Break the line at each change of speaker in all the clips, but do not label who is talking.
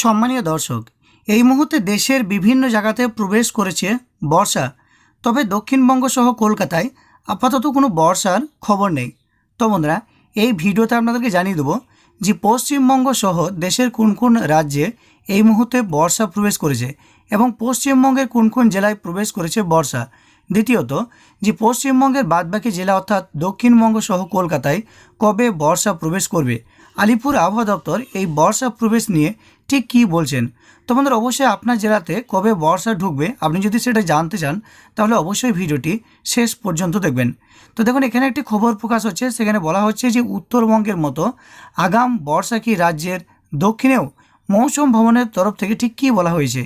সম্মানীয় দর্শক, এই মুহূর্তে দেশের বিভিন্ন জায়গাতে প্রবেশ করেছে বর্ষা। তবে দক্ষিণবঙ্গ সহ কলকাতায় আপাতত কোনো বর্ষার খবর নেই। তো বন্ধুরা, এই ভিডিওতে আপনাদেরকে জানিয়ে দেবো যে পশ্চিমবঙ্গ সহ দেশের কোন কোন রাজ্যে এই মুহূর্তে বর্ষা প্রবেশ করেছে এবং পশ্চিমবঙ্গের কোন কোন জেলায় প্রবেশ করেছে বর্ষা। দ্বিতীয়ত, যে পশ্চিমবঙ্গের বাদবাকি জেলা অর্থাৎ দক্ষিণবঙ্গ সহ কলকাতায় কবে বর্ষা প্রবেশ করবে? আলিপুর আবহাওয়া দপ্তর এই বর্ষা প্রবেশ নিয়ে ঠিক কী বলছেন? তো বন্ধুরা অবশ্যই আপনার জেলাতে কবে বর্ষা ঢুকবে আপনি যদি সেটা জানতে চান, তাহলে অবশ্যই ভিডিওটি শেষ পর্যন্ত দেখবেন। তো দেখুন, এখানে একটি খবর প্রকাশ হচ্ছে, সেখানে বলা হচ্ছে যে উত্তরবঙ্গের মতো আগাম বর্ষা কি রাজ্যের দক্ষিণেও মৌসুম ভবনের তরফ থেকে ঠিক কী বলা হয়েছে?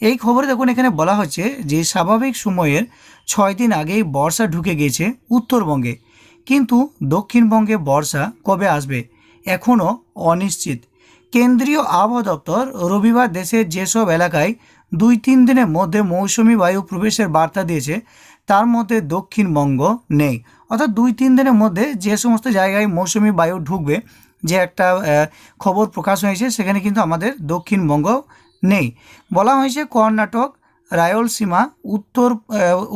এই খবরে দেখুন, এখানে বলা হচ্ছে যে স্বাভাবিক সময়ের ছয় দিন আগেই বর্ষা ঢুকে গিয়েছে উত্তরবঙ্গে। কিন্তু দক্ষিণবঙ্গে বর্ষা কবে আসবে এখনও অনিশ্চিত। কেন্দ্রীয় আবহাওয়া দপ্তর রবিবার দেশের যেসব এলাকায় দুই তিন দিনের মধ্যে মৌসুমি বায়ু প্রবেশের বার্তা দিয়েছে, তার মধ্যে দক্ষিণবঙ্গ নেই। অর্থাৎ দুই তিন দিনের মধ্যে যে সমস্ত জায়গায় মৌসুমি বায়ু ঢুকবে, যে একটা খবর প্রকাশ হয়েছে, সেখানে কিন্তু আমাদের দক্ষিণবঙ্গ নেই। বলা হয়েছে কর্ণাটক, রায়লসীমা, উত্তর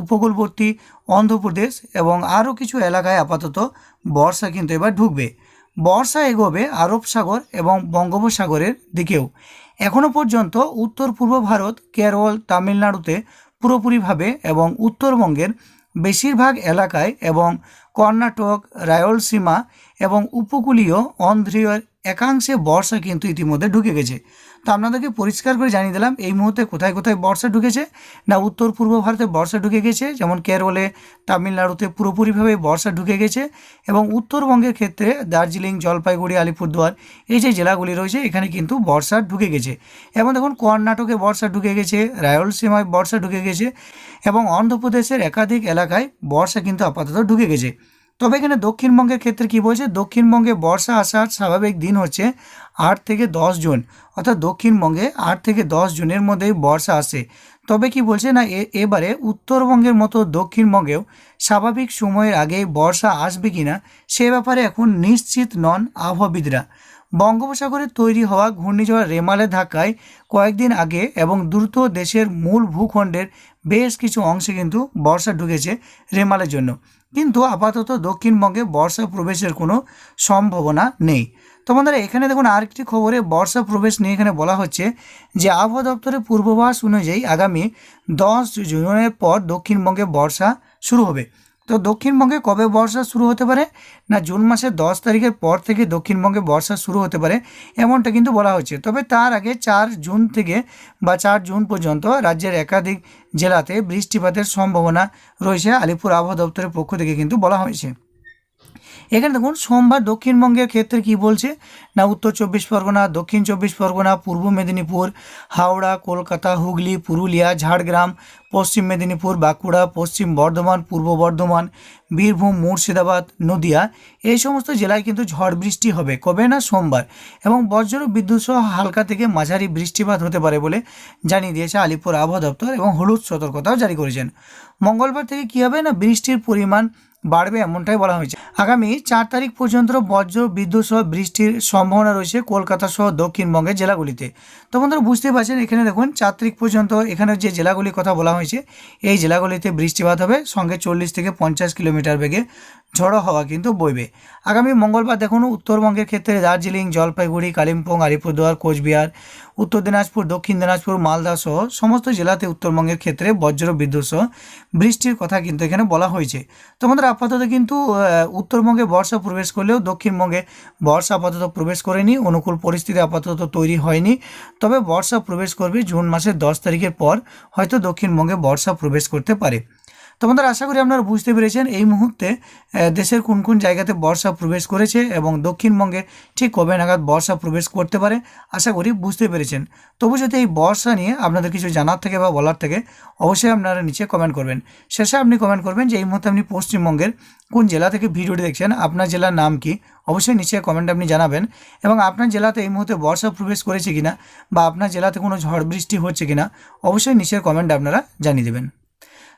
উপকূলবর্তী অন্ধ্রপ্রদেশ এবং আরও কিছু এলাকায় আপাতত বর্ষা কিন্তু এবার ঢুকবে। বর্ষা এগোবে আরব সাগর এবং বঙ্গোপসাগরের দিকেও। এখনও পর্যন্ত উত্তর পূর্ব ভারত, কেরল, তামিলনাড়ুতে পুরোপুরিভাবে এবং উত্তরবঙ্গের বেশিরভাগ এলাকায় এবং কর্ণাটক, রায়লসীমা এবং উপকূলীয় অন্ধ্রীয় একাংশে বর্ষা কিন্তু ইতিমধ্যে ঢুকে গেছে। তো আপনাদেরকে পরিষ্কার করে জানিয়ে দিলাম, এই মুহূর্তে কোথায় কোথায় বর্ষা ঢুকেছে? না, উত্তর পূর্ব ভারতে বর্ষা ঢুকে গেছে, যেমন কেরলে, তামিলনাড়ুতে পুরোপুরিভাবে বর্ষা ঢুকে গেছে এবং উত্তরবঙ্গের ক্ষেত্রে দার্জিলিং, জলপাইগুড়ি, আলিপুরদুয়ার এই যে জেলাগুলি রয়েছে, এখানে কিন্তু বর্ষা ঢুকে গেছে। এবং দেখুন, কর্ণাটকে বর্ষা ঢুকে গেছে, রায়লসীমায় বর্ষা ঢুকে গেছে এবং অন্ধ্রপ্রদেশের একাধিক এলাকায় বর্ষা কিন্তু আপাতত ঢুকে গেছে। তবে এখানে দক্ষিণবঙ্গের ক্ষেত্রে কী বলছে? দক্ষিণবঙ্গে বর্ষা আসার স্বাভাবিক দিন হচ্ছে আট থেকে দশ জুন। অর্থাৎ দক্ষিণবঙ্গে আট থেকে দশ জুনের মধ্যেই বর্ষা আসে। তবে কি বলছে না এবারে উত্তরবঙ্গের মতো দক্ষিণবঙ্গেও স্বাভাবিক সময়ের আগেই বর্ষা আসবে কিনা সে ব্যাপারে এখন নিশ্চিত নন আবহাওয়াবিদরা। বঙ্গোপসাগরে তৈরি হওয়া ঘূর্ণিঝড় রেমালের ধাক্কায় কয়েকদিন আগে এবং দ্রুত দেশের মূল ভূখণ্ডের বেশ কিছু অংশে কিন্তু বর্ষা ঢুকেছে রেমালের জন্য। কিন্তু আপাতত দক্ষিণবঙ্গে বর্ষা প্রবেশের কোনো সম্ভাবনা নেই। তো এখানে দেখুন আরেকটি খবরে বর্ষা প্রবেশ নিয়ে এখানে বলা হচ্ছে যে আবহাওয়া দপ্তরের পূর্বাভাস অনুযায়ী আগামী দশ জুনের পর দক্ষিণবঙ্গে বর্ষা শুরু হবে। তো দক্ষিণবঙ্গে কবে বর্ষা শুরু হতে পারে? না, জুন মাসের দশ তারিখের পর থেকে দক্ষিণবঙ্গে বর্ষা শুরু হতে পারে, এমনটা কিন্তু বলা হচ্ছে। তবে তার আগে চার জুন থেকে বা চার জুন পর্যন্ত রাজ্যের একাধিক জেলাতে বৃষ্টিপাতের সম্ভাবনা রয়েছে। আলিপুর আবহাওয়া দপ্তরের পক্ষ থেকে কিন্তু বলা হয়েছে। এখানে দেখুন, সোমবার দক্ষিণবঙ্গের ক্ষেত্রে কি বলছে? না, উত্তর চব্বিশ পরগনা, দক্ষিণ চব্বিশ পরগনা, পূর্ব মেদিনীপুর, হাওড়া, কলকাতা, হুগলি, পুরুলিয়া, ঝাড়গ্রাম, পশ্চিম মেদিনীপুর, বাঁকুড়া, পশ্চিম বর্ধমান, পূর্ব বর্ধমান, বীরভূম, মুর্শিদাবাদ, নদিয়া, এই সমস্ত জেলায় কিন্তু ঝড় বৃষ্টি হবে। কবে না সোমবার? এবং বজ্র বিদ্যুৎ সহ হালকা থেকে মাঝারি বৃষ্টিপাত হতে পারে বলে জানিয়ে দিয়েছে আলিপুর আবহাওয়া দপ্তর এবং হলুদ সতর্কতাও জারি করেছেন। মঙ্গলবার থেকে কী হবে না, বৃষ্টির পরিমাণ বাড়বে এমনটাই বলা হয়েছে। আগামী চার তারিখ পর্যন্ত বজ্র, বিদ্যুৎ সহ বৃষ্টির সম্ভাবনা রয়েছে কলকাতা সহ দক্ষিণবঙ্গের জেলাগুলিতে। তো বন্ধুরা বুঝতে পারছেন, এখানে দেখুন, চার তারিখ পর্যন্ত এখানে যে জেলাগুলির কথা বলা হয়েছে, এই জেলাগুলিতে বৃষ্টিপাত হবে। সঙ্গে চল্লিশ থেকে পঞ্চাশ কিলোমিটার বেগে ঝড়ো হাওয়া কিন্তু বইবে। আগামী মঙ্গলবার দেখুন, উত্তরবঙ্গের ক্ষেত্রে দার্জিলিং, জলপাইগুড়ি, কালিম্পং, আলিপুরদুয়ার, কোচবিহার, উত্তর দিনাজপুর, দক্ষিণ দিনাজপুর, মালদা সহ সমস্ত জেলাতে উত্তরবঙ্গের ক্ষেত্রে বজ্র বিদ্যুৎ সহ বৃষ্টির কথা কিন্তু এখানে বলা হয়েছে। তোমাদের আপাতত কিন্তু উত্তরবঙ্গে বর্ষা প্রবেশ করলেও দক্ষিণবঙ্গে বর্ষা আপাতত প্রবেশ করেনি, অনুকূল পরিস্থিতি আপাতত তৈরি হয়নি। তবে বর্ষা প্রবেশ করবে জুন মাসের দশ তারিখের পর, হয়তো দক্ষিণবঙ্গে বর্ষা প্রবেশ করতে পারে। তোমাদের আশা করি আপনারা বুঝতে পেরেছেন, এই মুহূর্তে দেশের কোন কোন জায়গাতে বর্ষা প্রবেশ করেছে এবং দক্ষিণবঙ্গে ঠিক কবে নাগাদ বর্ষা প্রবেশ করতে পারে, আশা করি বুঝতে পেরেছেন। তবু যদি এই বর্ষা নিয়ে আপনাদের কিছু জানার থেকে বা বলার থেকে, অবশ্যই আপনারা নিচে কমেন্ট করবেন। শেষে আপনি কমেন্ট করবেন যে এই মুহূর্তে আপনি পশ্চিমবঙ্গের কোন জেলা থেকে ভিডিওটি দেখছেন, আপনার জেলার নাম কি, অবশ্যই নিচে কমেন্ট আপনি জানাবেন এবং আপনার জেলাতে এই মুহূর্তে বর্ষা প্রবেশ করেছে কিনা বা আপনার জেলাতে কোনো ঝড় বৃষ্টি হচ্ছে কিনা, অবশ্যই নিচের কমেন্ট আপনারা জানিয়ে দেবেন।